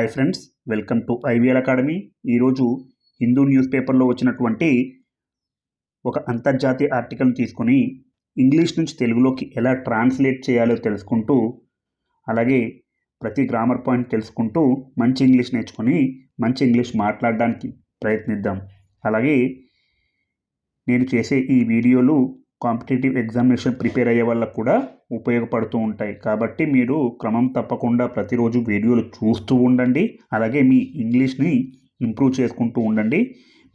Hi friends welcome to IVL academy ఈరోజు Hindu news పేపర్లో వచ్చినటువంటి ఒక అంతర్జాతీయ ఆర్టికల్ని తీసుకొని ఇంగ్లీష్ నుంచి తెలుగులోకి ఎలా ట్రాన్స్లేట్ చేయాలో తెలుసుకుంటూ అలాగే ప్రతి గ్రామర్ పాయింట్ తెలుసుకుంటూ మంచి ఇంగ్లీష్ నేర్చుకొని మంచి ఇంగ్లీష్ మాట్లాడడానికి ప్రయత్నిద్దాం. అలాగే నేను చేసే ఈ వీడియోలు కాంపిటేటివ్ ఎగ్జామినేషన్ ప్రిపేర్ అయ్యే వాళ్ళకు కూడా ఉపయోగపడుతూ ఉంటాయి. కాబట్టి మీరు క్రమం తప్పకుండా ప్రతిరోజు వీడియోలు చూస్తూ ఉండండి. అలాగే మీ ఇంగ్లీష్ని ఇంప్రూవ్ చేసుకుంటూ ఉండండి.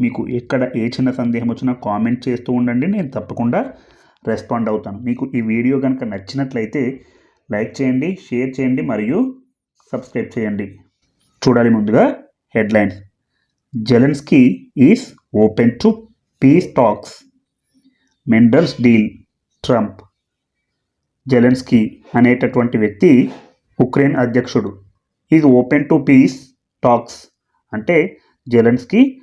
మీకు ఎక్కడ ఏ చిన్న సందేహం వచ్చినా కామెంట్ చేస్తూ ఉండండి. నేను తప్పకుండా రెస్పాండ్ అవుతాను. మీకు ఈ వీడియో కనుక నచ్చినట్లయితే లైక్ చేయండి షేర్ చేయండి మరియు సబ్స్క్రైబ్ చేయండి. చూడాలి ముందుగా headlines. Zelensky is open to peace talks. Menders deal Trump Zelensky అనేటటువంటి వ్యక్తి ఉక్రెయిన్ అధ్యక్షుడు. Is open to peace talks అంటే జెలెన్స్కీ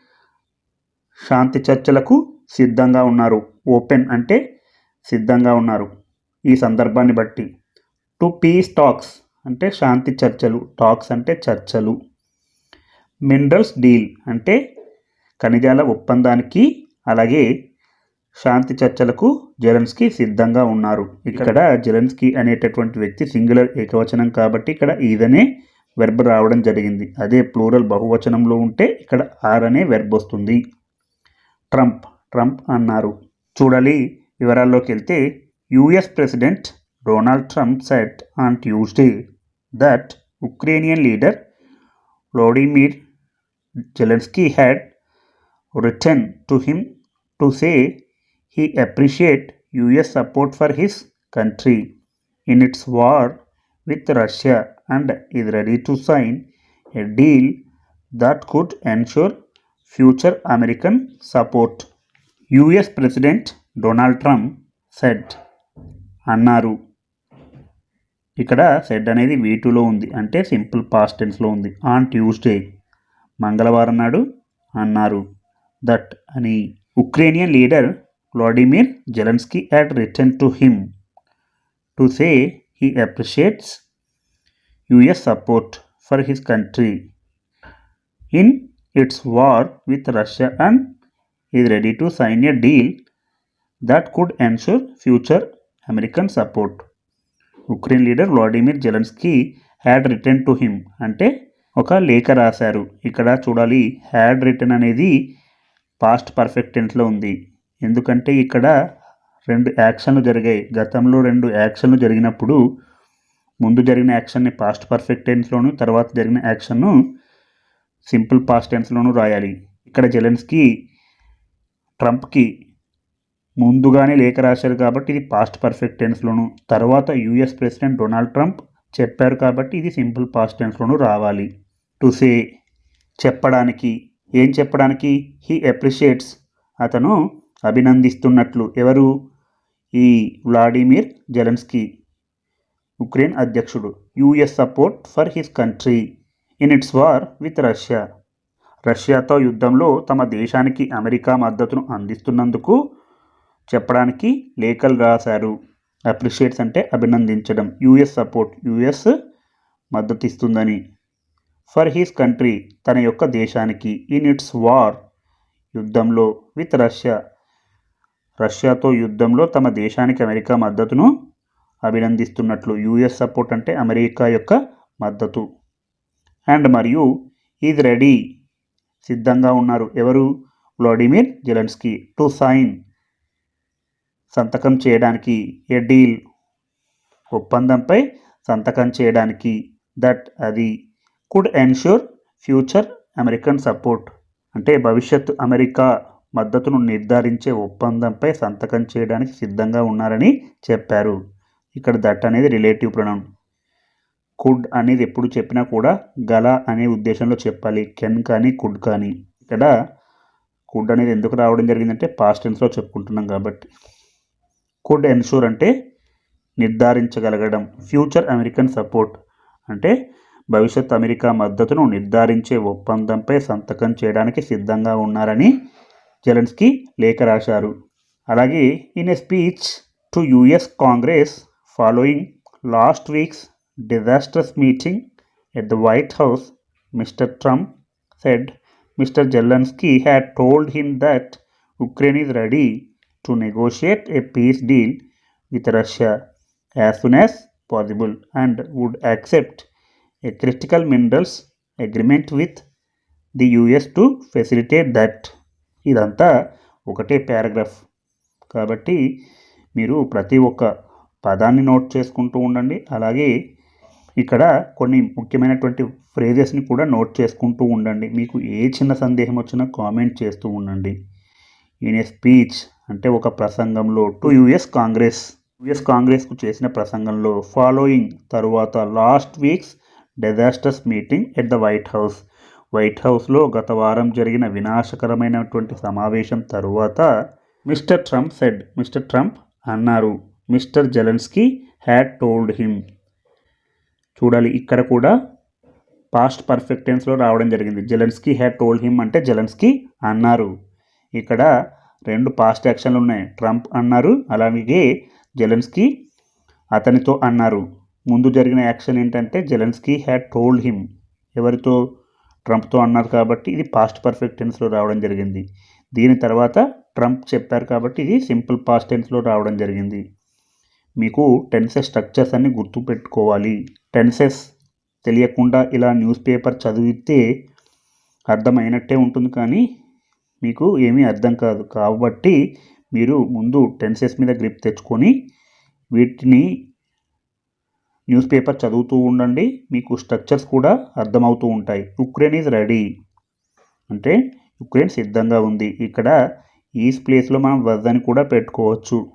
శాంతి చర్చలకు సిద్ధంగా ఉన్నారు. ఓపెన్ అంటే సిద్ధంగా ఉన్నారు. ఈ సందర్భాన్ని బట్టి. టు పీస్ టాక్స్ అంటే శాంతి చర్చలు. టాక్స్ అంటే చర్చలు. మినరల్స్ డీల్ అంటే ఖనిజాల ఒప్పందానికి అలాగే శాంతి చర్చలకు జెలెన్స్కీ సిద్ధంగా ఉన్నారు. ఇక్కడ జెలెన్స్కీ అనేటటువంటి వ్యక్తి సింగులర్ ఏకవచనం కాబట్టి ఇక్కడ ఈదనే వెర్బ్ రావడం జరిగింది. అదే ప్లూరల్ బహువచనంలో ఉంటే ఇక్కడ ఆర్ అనే వెర్బ్ వస్తుంది. ట్రంప్ ట్రంప్ అన్నారు. చూడాలి వివరాల్లోకి వెళ్తే US president Donald Trump said on Tuesday that Ukrainian leader Vladimir Zelensky had written to him to say he appreciate US support for his country in its war with Russia and is ready to sign a deal that could ensure future American support. US President Donald Trump said అన్నారు ఇక్కడ said అనేది వీటులో ఉంది అంటే simple past టెన్స్లో ఉంది on Tuesday మంగళవారం నాడు అన్నారు దట్ అని Ukrainian leader Vladimir Zelensky had written to him to say he appreciates US support for his country in its war with Russia and is ready to sign a deal that could ensure future American support. Ukraine leader Vladimir Zelensky had written to him అంటే ఒక లేఖ రాశారు ఇక్కడ చూడాలి had return అనేది past perfect టెన్స్లో ఉంది ఎందుకంటే ఇక్కడ రెండు యాక్షన్లు జరిగాయి. గతంలో రెండు యాక్షన్లు జరిగినప్పుడు ముందు జరిగిన యాక్షన్ని పాస్ట్ పర్ఫెక్ట్ టెన్స్లోను తర్వాత జరిగిన యాక్షన్ను సింపుల్ పాస్ట్ టెన్స్లోను రాయాలి. ఇక్కడ జెలెన్స్కి ట్రంప్కి ముందుగానే లేఖ రాశారు కాబట్టి ఇది పాస్ట్ పర్ఫెక్ట్ టెన్స్లోను తర్వాత యుఎస్ ప్రెసిడెంట్ డొనాల్డ్ ట్రంప్ చెప్పారు కాబట్టి ఇది సింపుల్ పాస్ట్ టెన్స్లోను రావాలి. టు సే చెప్పడానికి ఏం చెప్పడానికి? హీ అప్రిషియేట్స్ అతను అభినందిస్తున్నట్లు ఎవరు? ఈ వ్లాడిమిర్ జెలెన్స్కీ ఉక్రెయిన్ అధ్యక్షుడు. US support for his country in its war with Russia. రష్యాతో యుద్ధంలో తమ దేశానికి అమెరికా మద్దతును అందిస్తున్నందుకు చెప్పడానికి లేఖలు రాశారు. అప్రిషియేట్స్ అంటే అభినందించడం. యుఎస్ సపోర్ట్ యుఎస్ మద్దతు ఇస్తుందని ఫర్ హిస్ కంట్రీ తన యొక్క దేశానికి ఇన్ ఇట్స్ వార్ యుద్ధంలో విత్ రష్యా. రష్యాతో యుద్ధంలో తమ దేశానికి అమెరికా మద్దతును అభినందిస్తున్నట్లు యుఎస్ సపోర్ట్ అంటే అమెరికా యొక్క మద్దతు. అండ్ మరియు ఈజ్ రెడీ సిద్ధంగా ఉన్నారు. ఎవరు? వ్లాడిమిర్ జెలెన్స్కీ టు సైన్ సంతకం చేయడానికి ఏ డీల్? ఒప్పందంపై సంతకం చేయడానికి దట్ అది could ensure future American support అంటే భవిష్యత్ అమెరికా మద్దతును నిర్ధారించే ఒప్పందంపై సంతకం చేయడానికి సిద్ధంగా ఉన్నారని చెప్పారు. ఇక్కడ దట్ అనేది రిలేటివ్ ప్రొనౌన్. కుడ్ అనేది ఎప్పుడు చెప్పినా కూడా గల అనే ఉద్దేశంలో చెప్పాలి. కెన్ కానీ కుడ్ కానీ. ఇక్కడ కుడ్ అనేది ఎందుకు రావడం జరిగిందంటే పాస్ట్ టెన్స్లో చెప్పుకుంటున్నాం కాబట్టి. కుడ్ ఎన్షూర్ అంటే నిర్ధారించగలగడం. ఫ్యూచర్ అమెరికన్ సపోర్ట్ అంటే భవిష్యత్ అమెరికా మద్దతును నిర్ధారించే ఒప్పందంపై సంతకం చేయడానికి సిద్ధంగా ఉన్నారని జెలెన్స్కీ లేఖ రాశారు అలాగే in a speech to US Congress following last week's disastrous meeting at the White House Mr. Trump said Mr. Zelensky had told him that Ukraine is ready to negotiate a peace deal with Russia as soon as possible and would accept a critical minerals agreement with the US to facilitate that ఇదంతా ఒకటే paragraph. కాబట్టి మీరు ప్రతి ఒక్క పదాన్ని note చేసుకుంటూ ఉండండి. అలాగే ఇక్కడ కొన్ని ముఖ్యమైనటువంటి ఫ్రేజెస్ని కూడా నోట్ చేసుకుంటూ ఉండండి. మీకు ఏ చిన్న సందేహం వచ్చినా కామెంట్ చేస్తూ ఉండండి. ఇన్ ఏ స్పీచ్ అంటే ఒక ప్రసంగంలో టు యుఎస్ కాంగ్రెస్. యుఎస్ కాంగ్రెస్కు చేసిన ప్రసంగంలో ఫాలోయింగ్ తరువాత last week's disastrous meeting at the White House. White హౌస్లో గత వారం జరిగిన వినాశకరమైనటువంటి సమావేశం తరువాత Mr Trump said Mr Trump అన్నారు Mr Zelensky had told him చూడాలి ఇక్కడ కూడా పాస్ట్ పర్ఫెక్ట్ టెన్స్లో రావడం జరిగింది. జెలెన్స్కీ హ్యాడ్ టోల్డ్ హిమ్ అంటే జెలెన్స్కీ అన్నారు. ఇక్కడ రెండు పాస్ట్ యాక్షన్లు ఉన్నాయి. ట్రంప్ అన్నారు అలాగే జెలెన్స్కీ అతనితో అన్నారు. ముందు జరిగిన యాక్షన్ ఏంటంటే జెలెన్స్కీ హ్యాడ్ టోల్డ్ హిమ్ ఎవరితో? ట్రంప్తో అన్నారు కాబట్టి ఇది పాస్ట్ పర్ఫెక్ట్ టెన్స్లో రావడం జరిగింది. దీని తర్వాత ట్రంప్ చెప్పారు కాబట్టి ఇది సింపుల్ పాస్ట్ టెన్స్లో రావడం జరిగింది. మీకు టెన్సెస్ స్ట్రక్చర్స్ అన్ని గుర్తుపెట్టుకోవాలి. టెన్సెస్ తెలియకుండా ఇలా న్యూస్ పేపర్ చదివితే అర్థమైనట్టే ఉంటుంది కానీ మీకు ఏమీ అర్థం కాదు. కాబట్టి మీరు ముందు టెన్సెస్ మీద గ్రిప్ తెచ్చుకొని వీటిని న్యూస్ పేపర్ చదువుతూ ఉండండి. మీకు స్ట్రక్చర్స్ కూడా అర్థమవుతూ ఉంటాయి. Ukraine is ready. అంటే యుక్రెయిన్ సిద్ధంగా ఉంది. ఇక్కడ ఈస్ ప్లేస్లో మనం వజ్ అని కూడా పెట్టుకోవచ్చు.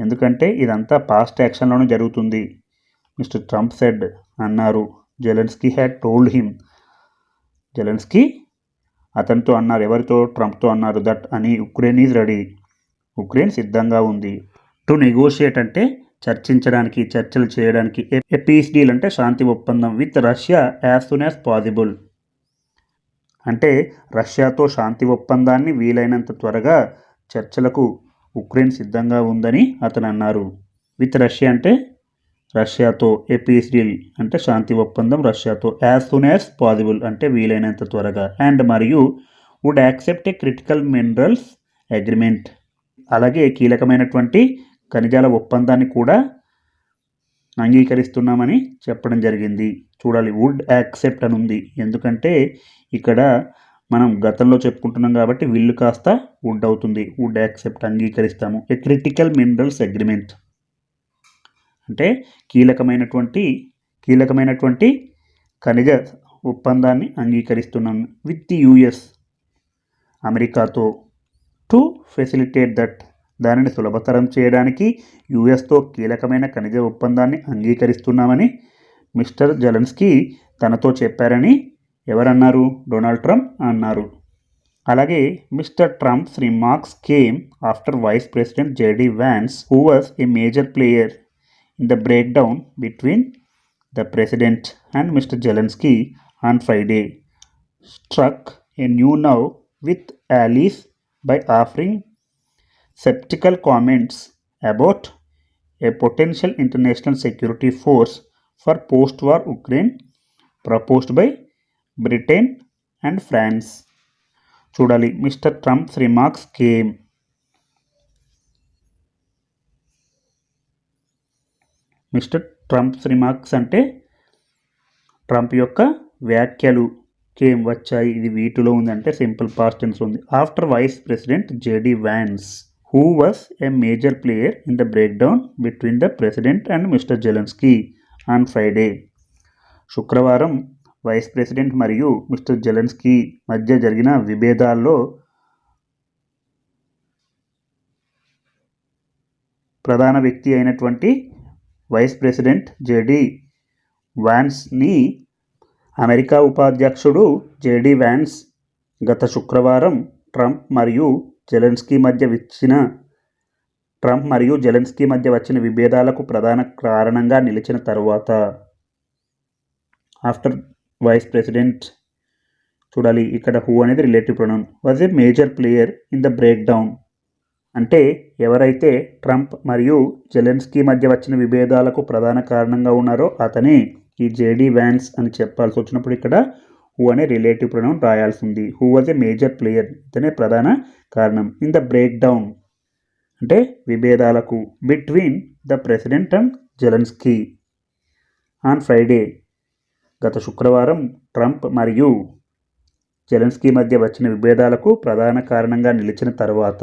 ఎందుకంటే ఇదంతా పాస్ట్ యాక్షన్లోనే జరుగుతుంది. మిస్టర్ ట్రంప్ సెడ్ అన్నారు. Zelensky had told him. Zelensky అతనితో అన్నారు. ఎవరితో? ట్రంప్తో అన్నారు. దట్ అని యుక్రెయిన్ ఈజ్ రెడీ. ఉక్రెయిన్ సిద్ధంగా ఉంది. టు నెగోషియేట్ అంటే చర్చించడానికి చర్చలు చేయడానికి ఏ పీస్ డీల్ అంటే శాంతి ఒప్పందం with Russia as soon as possible. అంటే రష్యాతో శాంతి ఒప్పందాన్ని వీలైనంత త్వరగా చర్చలకు ఉక్రెయిన్ సిద్ధంగా ఉందని అతను అన్నారు. విత్ రష్యా అంటే రష్యాతో ఏ పీస్ డీల్ అంటే శాంతి ఒప్పందం రష్యాతో యాజ్ సూన్ యాజ్ పాసిబుల్ అంటే వీలైనంత త్వరగా. అండ్ మరియు would accept a critical minerals agreement. అలాగే కీలకమైనటువంటి ఖనిజాల ఒప్పందాన్ని కూడా అంగీకరిస్తున్నామని చెప్పడం జరిగింది. చూడాలి వుడ్ యాక్సెప్ట్ అని ఉంది. ఎందుకంటే ఇక్కడ మనం గతంలో చెప్పుకుంటున్నాం కాబట్టి విల్లు కాస్త వుడ్ అవుతుంది. వుడ్ యాక్సెప్ట్ అంగీకరిస్తాము. ఏ క్రిటికల్ మినరల్స్ అగ్రిమెంట్ అంటే కీలకమైనటువంటి కీలకమైనటువంటి ఖనిజ ఒప్పందాన్ని అంగీకరిస్తున్నాం విత్ ది యుఎస్ అమెరికాతో. టు ఫెసిలిటేట్ దట్ దానిని సులభతరం చేయడానికి యుఎస్తో కీలకమైన ఖనిజ ఒప్పందాన్ని అంగీకరిస్తున్నామని మిస్టర్ జలన్స్కీ తనతో చెప్పారని ఎవరన్నారు? డొనాల్డ్ ట్రంప్ అన్నారు. అలాగే Mr Trump's remarks came after vice president JD Vance who was a major player in the breakdown between the president and Mr Zelensky on Friday. Struck a new now with allies by offering skeptical comments about a potential international security force for post-war Ukraine proposed by Britain and France. చూడాలి Mr Trump's remarks came Mr Trump's remarks అంటే Trump యొక్క వ్యాఖ్యలు came వచ్చాయి ఇది వీటిలో ఉంది అంటే simple past tense ఉంది after vice president JD Vance who was a major player in the breakdown between the president and Mr Zelensky on Friday శుక్రవారం వైస్ ప్రెసిడెంట్ మరియు మిస్టర్ జెలెన్స్కీ మధ్య జరిగిన విభేదాల్లో ప్రధాన వ్యక్తి అయినటువంటి వైస్ ప్రెసిడెంట్ జేడి వ్యాన్స్ని అమెరికా ఉపాధ్యక్షుడు జేడి వ్యాన్స్ గత శుక్రవారం ట్రంప్ మరియు జెలెన్స్కీ మధ్య వచ్చిన ట్రంప్ మరియు జెలెన్స్కీ మధ్య వచ్చిన విభేదాలకు ప్రధాన కారణంగా నిలిచిన తరువాత ఆఫ్టర్ వైస్ ప్రెసిడెంట్ చూడాలి ఇక్కడ హూ అనేది relative pronoun. Was a major player in the breakdown అంటే ఎవరైతే ట్రంప్ మరియు జెలెన్స్కీ మధ్య వచ్చిన విభేదాలకు ప్రధాన కారణంగా ఉన్నారో అతని ఈ జేడీ వ్యాన్స్ అని చెప్పాల్సి వచ్చినప్పుడు ఇక్కడ హూ అనే రిలేటివ్ ప్రొనౌన్ రాయాల్సి ఉంది who was a major player ఇతనే ప్రధాన కారణం. ఇన్ ద బ్రేక్ డౌన్ అంటే విభేదాలకు. Between the president and Zelensky on Friday గత శుక్రవారం ట్రంప్ మరియు జెలెన్స్కీ మధ్య వచ్చిన విభేదాలకు ప్రధాన కారణంగా నిలిచిన తర్వాత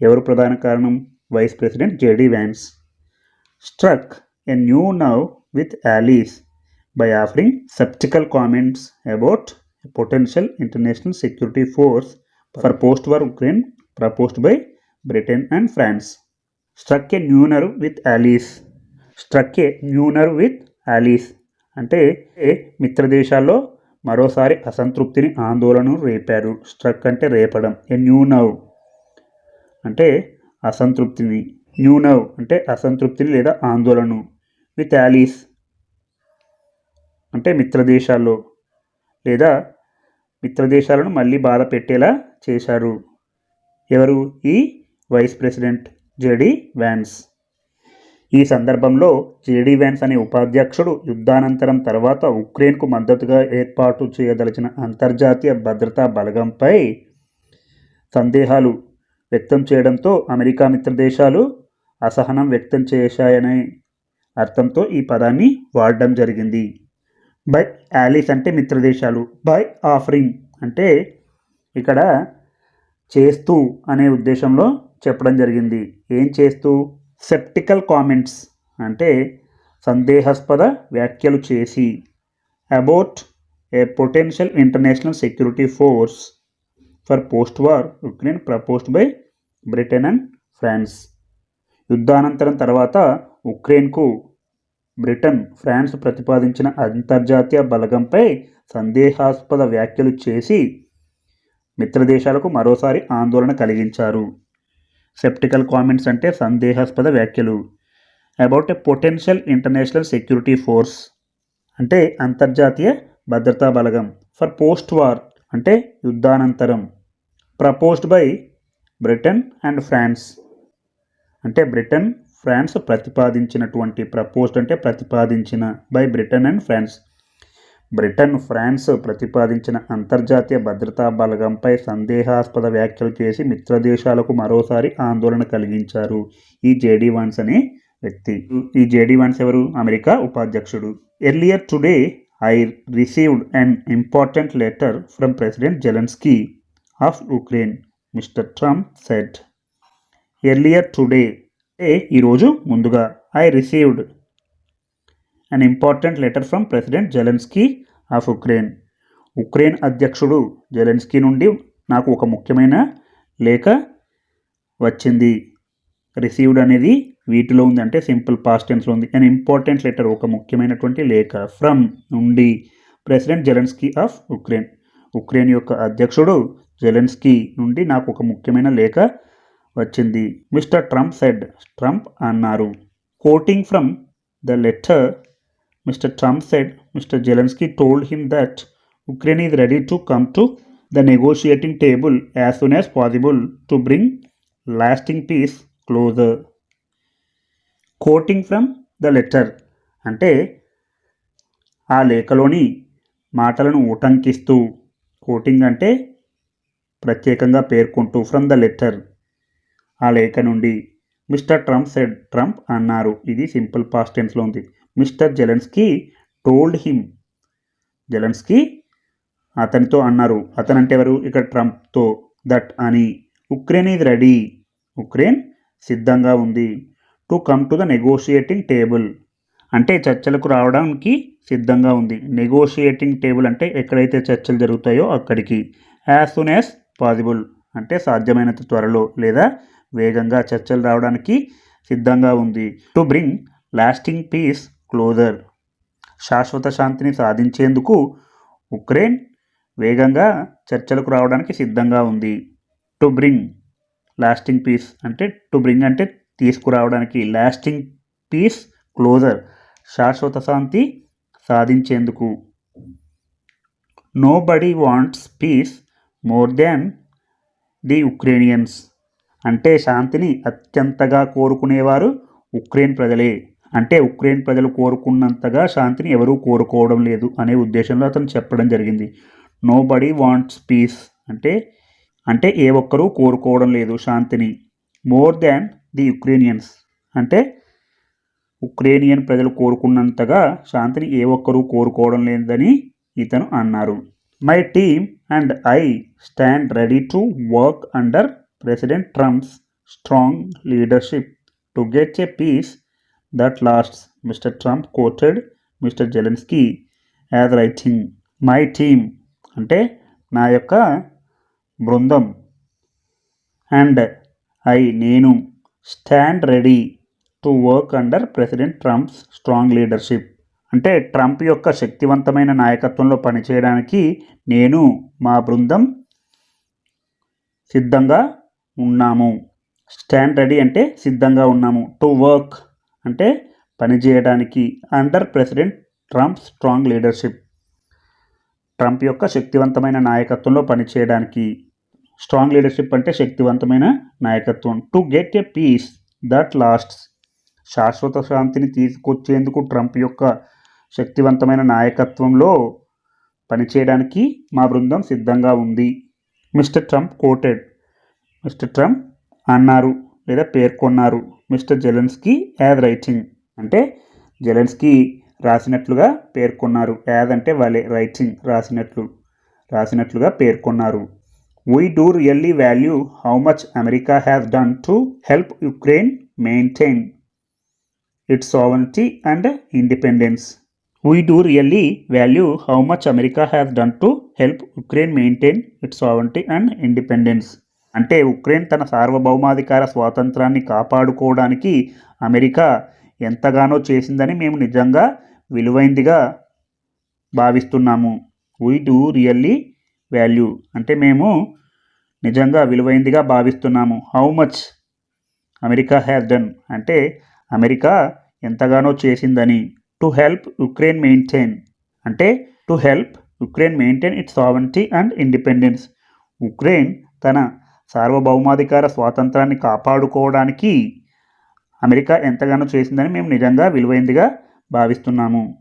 ఎవరు ప్రధాన కారణం? Vice president JD Vance struck a new now with allies by offering skeptical comments about a potential international security force for post-war Ukraine proposed by Britain and France. Struck a new nerve with allies. Struck a new nerve with allies. అంటే మిత్ర దేశాల్లో మరోసారి అసంతృప్తిని ఆందోళనను రేపారు struck అంటే రేపడం ఏ new now అంటే అసంతృప్తిని new now అంటే అసంతృప్తిని లేదా ఆందోళన విత్ యాలీస్ అంటే మిత్రదేశాల్లో లేదా మిత్రదేశాలను మళ్ళీ బాధ పెట్టేలా చేశారు. ఎవరు? ఈ వైస్ ప్రెసిడెంట్ జేడి వ్యాన్స్. ఈ సందర్భంలో జేడీ వ్యాన్స్ అనే ఉపాధ్యక్షుడు యుద్ధానంతరం తర్వాత ఉక్రెయిన్కు మద్దతుగా ఏర్పాటు చేయదలిచిన అంతర్జాతీయ భద్రతా బలగంపై సందేహాలు వ్యక్తం చేయడంతో అమెరికా మిత్రదేశాలు అసహనం వ్యక్తం చేశాయనే అర్థంతో ఈ పదాన్ని వాడడం జరిగింది. బై యాలీస్ అంటే మిత్రదేశాలు. బై ఆఫరింగ్ అంటే ఇక్కడ చేస్తూ అనే ఉద్దేశంలో చెప్పడం జరిగింది. ఏం చేస్తూ? సెప్టికల్ కామెంట్స్ అంటే సందేహాస్పద వ్యాఖ్యలు చేసి. About a potential international security force for post war Ukraine proposed by Britain and France. యుద్ధానంతరం తర్వాత ఉక్రెయిన్కు బ్రిటన్ ఫ్రాన్స్ ప్రతిపాదించిన అంతర్జాతీయ బలగంపై సందేహాస్పద వ్యాఖ్యలు చేసి మిత్రదేశాలకు మరోసారి ఆందోళన కలిగించారు. సెప్టికల్ కామెంట్స్ అంటే సందేహాస్పద వ్యాఖ్యలు. About a potential international security force అంటే అంతర్జాతీయ భద్రతా బలగం. ఫర్ పోస్ట్ వార్ అంటే యుద్ధానంతరం. Proposed by Britain and France అంటే బ్రిటన్ ఫ్రాన్స్ ప్రతిపాదించినటువంటి ప్రపోజ్డ్ అంటే ప్రతిపాదించిన by Britain and France. Britain France ప్రతిపాదించిన అంతర్జాతీయ భద్రతా బలగంపై సందేహాస్పద వ్యాఖ్యలు చేసి మిత్రదేశాలకు మరోసారి ఆందోళన కలిగించారు ఈ జేడీ వాన్స్ అనే వ్యక్తి. ఈ జేడీ వాన్స్ ఎవరు? అమెరికా ఉపాధ్యక్షుడు. Earlier today I received an important letter from president Zelensky of Ukraine Mr Trump said earlier today ఏ ఈరోజు ముందుగా I received an important letter from president Zelensky of Ukraine Ukraine అధ్యక్షుడు Zelensky నుండి నాకు ఒక ముఖ్యమైన లేఖ వచ్చింది. రిసీవ్డ్ అనేది వీటిలో ఉంది అంటే సింపుల్ పాస్ట్ టెన్స్లో ఉంది. అండ్ ఇంపార్టెంట్ లెటర్ ఒక ముఖ్యమైనటువంటి లేఖ ఫ్రమ్ నుండి president Zelensky of Ukraine Ukraine యొక్క అధ్యక్షుడు జెలెన్స్కీ నుండి నాకు ఒక ముఖ్యమైన లేఖ వచ్చింది. మిస్టర్ ట్రంప్ సెడ్ ట్రంప్ అన్నారు. Quoting from the letter Mr Trump said Mr Zelensky told him that Ukraine is ready to come to the negotiating table as soon as possible to bring lasting peace closer quoting from the letter అంటే ఆ లేఖలోని మాటలను ఉటంకిస్తూ coating అంటే ప్రత్యేకంగా పేర్కొంటూ from the letter ఆ లేఖ నుండి. Mister Trump said Trump అన్నారు. ఇది సింపుల్ పాస్ట్ టెన్స్లో ఉంది. Mister Zelensky told him. Zelensky అతనితో అన్నారు. అతను అంటే ఎవరు? ఇక్కడ ట్రంప్తో. దట్ అని. Ukraine is ready. ఉక్రెయిన్ సిద్ధంగా ఉంది. To come to the negotiating table. అంటే చర్చలకు రావడానికి సిద్ధంగా ఉంది. నెగోషియేటింగ్ టేబుల్ అంటే ఎక్కడైతే చర్చలు జరుగుతాయో అక్కడికి. యాజ్ సూన్ యాజ్ పాసిబుల్ అంటే సాధ్యమైనంత త్వరలో లేదా వేగంగా చర్చలు రావడానికి సిద్ధంగా ఉంది. To bring lasting peace closer. శాశ్వత శాంతిని సాధించేందుకు ఉక్రెయిన్ వేగంగా చర్చలకు రావడానికి సిద్ధంగా ఉంది. టు బ్రింగ్ లాస్టింగ్ పీస్ అంటే టు బ్రింగ్ అంటే తీసుకురావడానికి. Lasting peace closer. శాశ్వత శాంతి సాధించేందుకు. Nobody wants peace more than the Ukrainians. అంటే శాంతిని అత్యంతగా కోరుకునేవారు ఉక్రెయిన్ ప్రజలే. అంటే ఉక్రెయిన్ ప్రజలు కోరుకున్నంతగా శాంతిని ఎవరూ కోరుకోవడం లేదు అనే ఉద్దేశంలో అతను చెప్పడం జరిగింది. నో బడీ వాంట్స్ పీస్ అంటే అంటే ఏ ఒక్కరూ కోరుకోవడం లేదు శాంతిని. మోర్ దాన్ ది యుక్రేనియన్స్ అంటే ఉక్రేనియన్ ప్రజలు కోరుకున్నంతగా శాంతిని ఏ ఒక్కరూ కోరుకోవడం లేదని ఇతను అన్నారు. My team and I stand ready to work under president Trump's strong leadership to get a peace that lasts Mr Trump quoted Mr Zelensky as writing my team అంటే నా యొక్క బృందం. అండ్ ఐ నేను stand ready to work under president Trump's strong leadership. అంటే Trump యొక్క శక్తివంతమైన నాయకత్వంలో పనిచేయడానికి నేను మా బృందం సిద్ధంగా ఉన్నాము. స్టాండ్ రెడీ అంటే సిద్ధంగా ఉన్నాము. టు వర్క్ అంటే పనిచేయడానికి under president Trump strong leadership Trump యొక్క శక్తివంతమైన నాయకత్వంలో పనిచేయడానికి స్ట్రాంగ్ లీడర్షిప్ అంటే శక్తివంతమైన నాయకత్వం. To get a peace that lasts శాశ్వత శాంతిని తీసుకొచ్చేందుకు ట్రంప్ యొక్క శక్తివంతమైన నాయకత్వంలో పనిచేయడానికి మా బృందం సిద్ధంగా ఉంది. Mr Trump quoted Mr Trump అన్నారు లేదా పేర్కొన్నారు. Mr Zelensky as writing. అంటే జెలెన్స్కీ రాసినట్లుగా పేర్కొన్నారు. యాజ్ అంటే వాళ్ళే రైటింగ్ రాసినట్లు రాసినట్లుగా పేర్కొన్నారు. We do really value how much America has done to help Ukraine maintain its sovereignty and independence we do really value how much America has done to help Ukraine maintain its sovereignty and independence అంటే Ukraine తన సార్వభౌమాధికార స్వాతంత్రాన్ని కాపాడుకోవడానికి America ఎంతగానో చేసిందని మేము నిజంగా విలువైందిగా భావిస్తున్నాము. వీ డూ రియల్లీ వాల్యూ అంటే మేము నిజంగా విలువైందిగా భావిస్తున్నాము. How much America has done అంటే అమెరికా ఎంతగానో చేసిందని. టు హెల్ప్ యుక్రెయిన్ మెయింటైన్ అంటే to help Ukraine maintain its sovereignty and independence Ukraine తన సార్వభౌమాధికార స్వాతంత్రాన్ని కాపాడుకోవడానికి అమెరికా ఎంతగానో చేసిందని మేము నిజంగా విలువైందిగా భావిస్తున్నాము.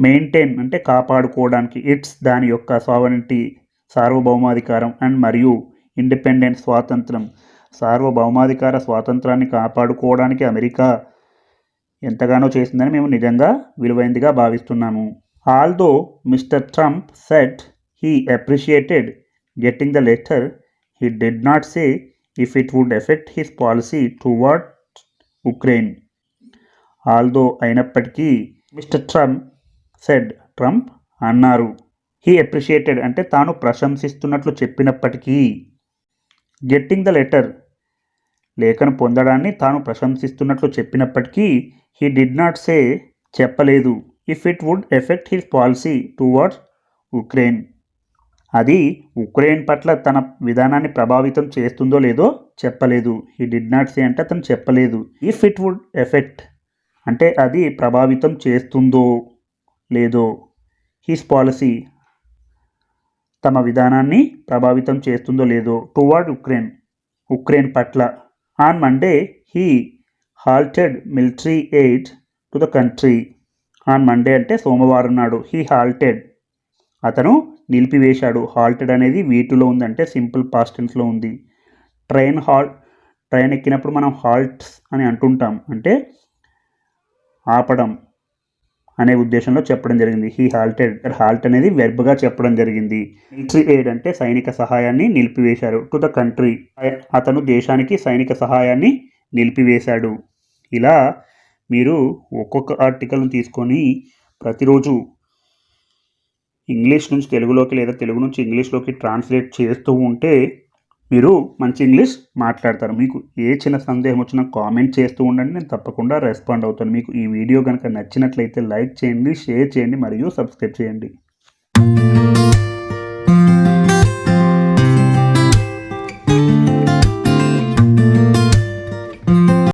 మెయింటైన్ అంటే కాపాడుకోవడానికి ఇట్స్ దాని యొక్క సావరెంటీ సార్వభౌమాధికారం అండ్ మరియు ఇండిపెండెంట్ స్వాతంత్రం. సార్వభౌమాధికార స్వాతంత్రాన్ని కాపాడుకోవడానికి అమెరికా ఎంతగానో చేసిందని మేము నిజంగా విలువైందిగా భావిస్తున్నాము. Although Mr Trump said he appreciated getting the letter he did not say if it would affect his policy toward Ukraine although అయినప్పటికీ మిస్టర్ ట్రంప్ సెడ్ ట్రంప్ అన్నారు. హీ అప్రిషియేటెడ్ అంటే తాను ప్రశంసిస్తున్నట్లు చెప్పినప్పటికీ గెట్టింగ్ ద లెటర్ లేఖను పొందడాన్ని తాను ప్రశంసిస్తున్నట్లు చెప్పినప్పటికీ he did not say చెప్పలేదు. If it would affect his policy towards Ukraine అది ఉక్రెయిన్ పట్ల తన విధానాన్ని ప్రభావితం చేస్తుందో లేదో చెప్పలేదు. ఈ డిడ్ నాట్ సే అంటే అతను చెప్పలేదు. ఇఫ్ ఇట్ వుడ్ ఎఫెక్ట్ అంటే అది ప్రభావితం చేస్తుందో లేదో హిస్ పాలసీ తమ విధానాన్ని ప్రభావితం చేస్తుందో లేదో టువార్డ్ ఉక్రెయిన్ ఉక్రెయిన్ పట్ల. On Monday he halted military aid to the country on Monday అంటే సోమవారం నాడు హీ హాల్టెడ్ అతను నిలిపివేశాడు. హాల్టెడ్ అనేది వీటిలో ఉందంటే సింపుల్ పాస్టెన్స్లో ఉంది. ట్రైన్ హాల్ ట్రైన్ ఎక్కినప్పుడు మనం హాల్ట్స్ అని అంటుంటాం. అంటే ఆపడం అనే ఉద్దేశంలో చెప్పడం జరిగింది. హీ హాల్టెడ్ హాల్ట్ అనేది వెర్బ్గా చెప్పడం జరిగింది. మిలిటరీ ఎయిడ్ అంటే సైనిక సహాయాన్ని నిలిపివేశారు. టు ద కంట్రీ అతను దేశానికి సైనిక సహాయాన్ని నిలిపివేశాడు. ఇలా మీరు ఒక్కొక్క ఆర్టికల్ని తీసుకొని ప్రతిరోజు ఇంగ్లీష్ నుంచి తెలుగులోకి లేదా తెలుగు నుంచి ఇంగ్లీష్లోకి ట్రాన్స్లేట్ చేస్తూ ఉంటే మీరు మంచి ఇంగ్లీష్ మాట్లాడతారు. మీకు ఏ చిన్న సందేహం వచ్చినా కామెంట్ చేస్తూ ఉండండి. నేను తప్పకుండా రెస్పాండ్ అవుతాను. మీకు ఈ వీడియో కనుక నచ్చినట్లయితే లైక్ చేయండి షేర్ చేయండి మరియు సబ్స్క్రైబ్ చేయండి.